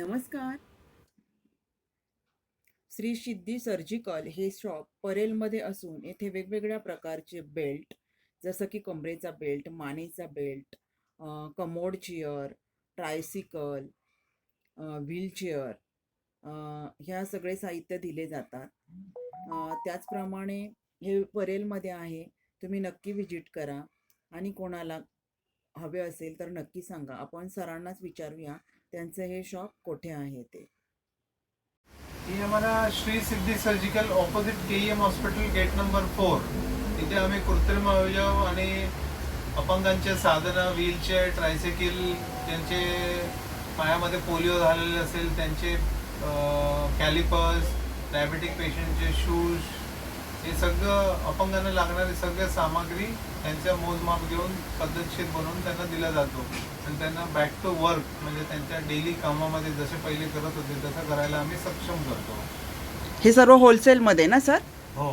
नमस्कार. श्री सिद्धी सर्जिकल हे शॉप परेलमध्ये असून येथे वेगवेगळ्या प्रकारचे बेल्ट जसं की कमरेचा belt मानेचा belt commode chair tricycle wheelchair ह्या सगळे साहित्य दिले जातात. त्याचप्रमाणे हे परेलमध्ये आहे तुम्ही नक्की व्हिजिट करा. आणि कोणाला हवे असेल तर नक्की सांगा. आपण सरांनाच विचारूया त्यांचं हे शॉप कुठे आहे ते? आम्हाला Shri Siddhi surgical opposite K M hospital gate number four इथे आम्ही कृत्रिम अवयव आणि अपंगांचे साधनं व्हीलचेअर ट्रायसायकल त्यांचे पायामध्ये पोलिओ झालेले असेल त्यांचे कॅलिपर्स डायबेटिक पेशंटचे शूज हे सगळं अपंगांना लागणारी सगळं सामग्री त्यांच्या मोजमाप घेऊन पद्धतशीर बनवून त्यांना दिला जातो. आणि त्यांना बॅक टू वर्क म्हणजे त्यांच्या डेली कामामध्ये जसे पहिले करत होते तसं करायला आम्ही सक्षम करतो. हे सर्व होलसेलमध्ये ना सर हो.